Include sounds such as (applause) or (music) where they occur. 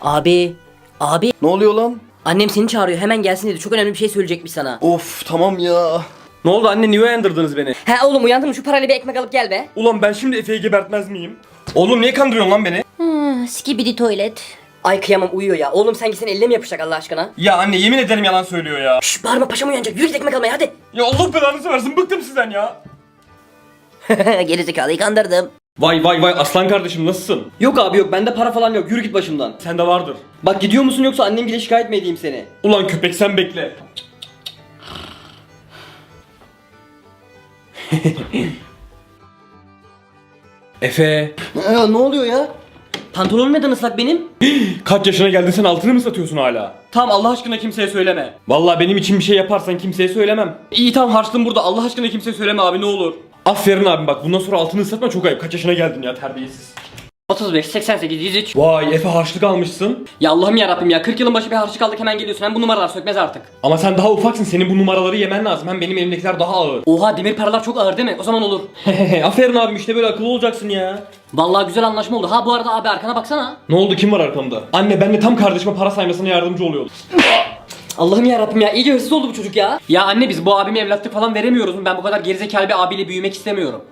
Abi, abi Ne oluyor lan? annem seni çağırıyor hemen gelsin dedi çok önemli bir şey söyleyecekmiş sana. Of tamam ya. Ne oldu anne niye uyandırdınız beni? He oğlum uyandın mı şu parayla bir ekmek alıp gel be. Ulan ben şimdi Efe'yi gebertmez miyim? Oğlum niye kandırıyorsun lan beni? skibidi tuvalet. Ay kıyamam uyuyor ya. Oğlum sanki senin eline mi yapışacak Allah aşkına? Ya anne yemin ederim yalan söylüyor ya. Şşş bağırma paşam uyanacak. Yürü git ekmek almaya hadi. Ya Allah belanızı versin bıktım sizden ya. (laughs) Gerizekalıyı kandırdım. Vay vay vay aslan kardeşim nasılsın? Yok abi yok bende para falan yok yürü git başımdan. Sende vardır. Bak gidiyor musun yoksa annem bile şikayet mi edeyim seni? Ulan köpek sen bekle. (laughs) Efe, Aa, ne oluyor ya? Pantolonum neden ıslak benim? (gasps) kaç yaşına geldin sen altını mı satıyorsun hala? Tamam Allah aşkına kimseye söyleme. Vallahi benim için bir şey yaparsan kimseye söylemem. İyi tamam harçlığım burada Allah aşkına kimseye söyleme abi ne olur. Aferin abim bak bundan sonra altını ıslatma çok ayıp. Kaç yaşına geldin ya terbiyesiz. 35, 88, 103. Vay Efe harçlık almışsın. Ya Allah'ım yarabbim ya 40 yılın başı bir harçlık aldık hemen geliyorsun. Hem bu numaralar sökmez artık. Ama sen daha ufaksın senin bu numaraları yemen lazım. Hem benim elimdekiler daha ağır. Oha demir paralar çok ağır değil mi? O zaman olur. (laughs) Aferin abim işte böyle akıllı olacaksın ya. Vallahi güzel anlaşma oldu. Ha bu arada abi arkana baksana. Ne oldu kim var arkamda? Anne ben de tam kardeşime para saymasına yardımcı oluyordum. (laughs) Allah'ım ya Rabbim ya iyice hırsız oldu bu çocuk ya. Ya anne biz bu abime evlatlık falan veremiyoruz? Ben bu kadar gerizekalı bir abiyle büyümek istemiyorum.